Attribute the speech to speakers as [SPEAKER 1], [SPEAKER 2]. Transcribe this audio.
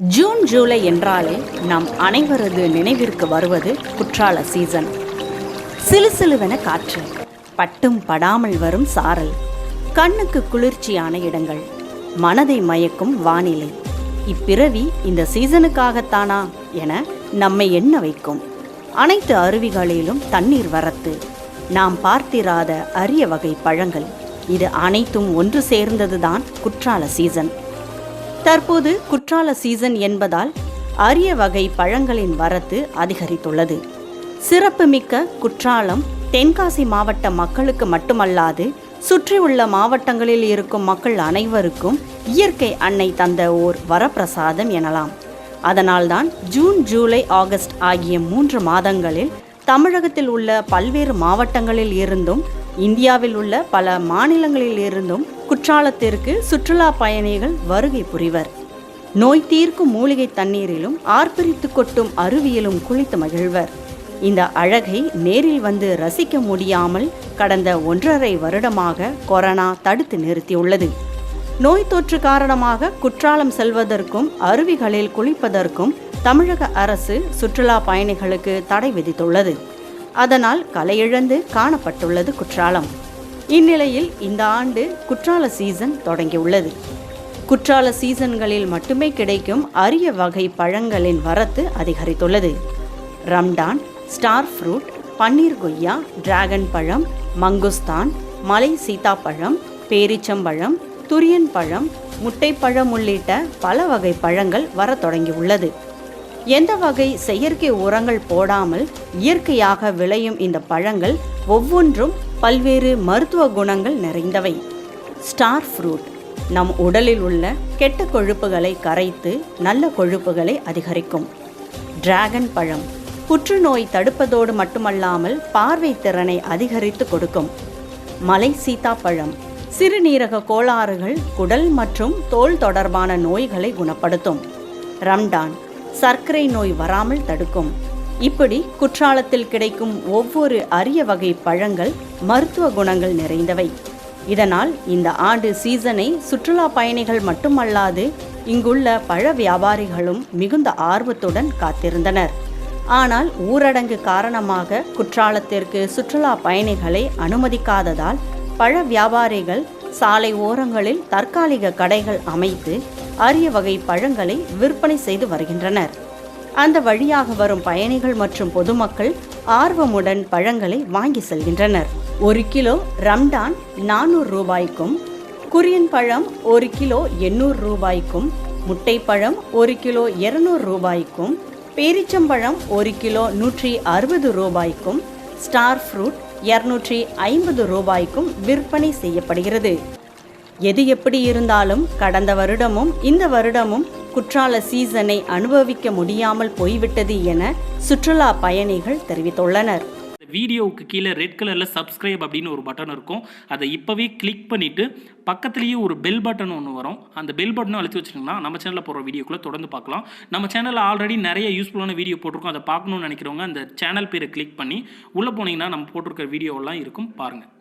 [SPEAKER 1] June July என்றாலே நம் அனைவரது நினைவிற்கு வருவது குற்றால சீசன் சிலு சிலுவென காற்று பட்டும் படாமல் வரும் சாரல். கண்ணுக்கு குளிர்ச்சியான இடங்கள் மனதை மயக்கும் வானிலை. இப்பிறவி இந்த சீசனுக்காகத்தானா என நம்மை எண்ண வைக்கும். அனைத்து அருவிகளிலும் தண்ணீர் வரத்து நாம் பார்த்திராத அரிய வகை பழங்கள். இது அனைத்தும் ஒன்று சேர்ந்ததுதான் குற்றால சீசன் தற்போது குற்றால சீசன் என்பதால் அரிய வகை பழங்களின் வரத்து அதிகரித்துள்ளது. சிறப்புமிக்க குற்றாலம் தென்காசி மாவட்ட மக்களுக்கு மட்டுமல்லாது சுற்றியுள்ள மாவட்டங்களில் இருக்கும் மக்கள் அனைவருக்கும் இயற்கை அன்னை தந்த ஓர் வரப்பிரசாதம் எனலாம். அதனால்தான் ஜூன் ஜூலை ஆகஸ்ட் ஆகிய மூன்று மாதங்களில் தமிழகத்தில் உள்ள பல்வேறு மாவட்டங்களில் இருந்தும் இந்தியாவில் உள்ள பல மாநிலங்களில் இருந்தும் குற்றாலத்திற்கு சுற்றுலா பயணிகள் வருகை புரிவர். நோய் தீர்க்கும் மூலிகை தண்ணீரிலும் ஆர்ப்பரித்து கொட்டும் அருவியிலும் குளித்து மகிழ்வர். இந்த அழகை நேரில் வந்து ரசிக்க முடியாமல் கடந்த ஒன்றரை வருடமாக கொரோனா தடுத்து நிறுத்தியுள்ளது. நோய் தொற்று காரணமாக குற்றாலம் செல்வதற்கும் அருவிகளில் குளிப்பதற்கும் தமிழக அரசு சுற்றுலா பயணிகளுக்கு தடை விதித்துள்ளது. அதனால் கலையிழந்து காணப்பட்டுள்ளது குற்றாலம். இந்நிலையில் இந்த ஆண்டு குற்றால சீசன் தொடங்கியுள்ளது. குற்றால சீசன்களில் மட்டுமே கிடைக்கும் அரிய வகை பழங்களின் வரத்து அதிகரித்துள்ளது. ரம்டான் ஸ்டார் ஃப்ரூட் பன்னீர் கொய்யா டிராகன் பழம் மங்குஸ்தான் மலை சீதாப்பழம் பேரிச்சம்பழம் துரியன் பழம் முட்டைப்பழம் உள்ளிட்ட பல வகை பழங்கள் வரத் தொடங்கியுள்ளது. எந்த வகை செயற்கை உரங்கள் போடாமல் இயற்கையாக விளையும் இந்த பழங்கள் ஒவ்வொன்றும் பல்வேறு மருத்துவ குணங்கள் நிறைந்தவை. ஸ்டார் ஃப்ரூட் நம் உடலில் உள்ள கெட்ட கொழுப்புகளை கரைத்து நல்ல கொழுப்புகளை அதிகரிக்கும். டிராகன் பழம். புற்றுநோய் தடுப்பதோடு மட்டுமல்லாமல் பார்வை திறனை அதிகரித்து கொடுக்கும். மலை சீதாப்பழம் சிறுநீரக கோளாறுகள் குடல் மற்றும் தோல் தொடர்பான நோய்களை குணப்படுத்தும். ரம்டான் சர்க்கரை நோய் வராமல் தடுக்கும். இப்படி குற்றாலத்தில் கிடைக்கும் ஒவ்வொரு அரிய வகை பழங்கள் மருத்துவ குணங்கள் நிறைந்தவை. இதனால் இந்த ஆண்டு சீசனை சுற்றுலா பயணிகள் மட்டுமல்லாது இங்குள்ள பழ வியாபாரிகளும் மிகுந்த ஆர்வத்துடன் காத்திருந்தனர். ஆனால் ஊரடங்கு காரணமாக குற்றாலத்திற்கு சுற்றுலா பயணிகளை அனுமதிக்காததால் பழ வியாபாரிகள் சாலை ஓரங்களில் தற்காலிக கடைகள் அமைத்து அரிய வகை பழங்களை விற்பனை செய்து வருகின்றனர். அந்த வழியாக வரும் பயணிகள் மற்றும் பொதுமக்கள் ஆர்வமுடன் பழங்களை வாங்கி செல்கின்றனர். ஒரு கிலோ ரம்டான் நானூறு ரூபாய்க்கும் குரியன் பழம் ஒரு கிலோ எண்ணூறு ரூபாய்க்கும் முட்டைப்பழம் ஒரு கிலோ இருநூறு ரூபாய்க்கும் பேரிச்சம்பழம் ஒரு கிலோ நூற்றி அறுபது ரூபாய்க்கும் ஸ்டார் ஃப்ரூட் இருநூற்றி ஐம்பது ரூபாய்க்கும் விற்பனை செய்யப்படுகிறது. எது எப்படி இருந்தாலும் கடந்த வருடமும் இந்த வருடமும் குற்றால சீசனை அனுபவிக்க முடியாமல் போய்விட்டது என சுற்றுலா பயணிகள் தெரிவித்துள்ளனர்.
[SPEAKER 2] வீடியோவுக்கு கீழே ரெட் கலரில் சப்ஸ்கிரைப் அப்படின்னு ஒரு பட்டன் இருக்கும். அதை இப்போவே கிளிக் பண்ணிவிட்டு பக்கத்துலேயே ஒரு பெல் பட்டன் ஒன்று வரும். அந்த பெல் பட்டனும் அழுத்தி வச்சுருங்கன்னா நம்ம சேனலில் போகிற வீடியோக்குள்ளே தொடர்ந்து பார்க்கலாம். நம்ம சேனலில் ஆல்ரெடி நிறைய யூஸ்ஃபுல்லான வீடியோ போட்டிருக்கோம். அதை பார்க்கணும்னு நினைக்கிறவங்க அந்த சேனல் பேரை கிளிக் பண்ணி உள்ளே போனீங்கன்னா நம்ம போட்டிருக்கிற வீடியோவெல்லாம் இருக்கும். பாருங்கள்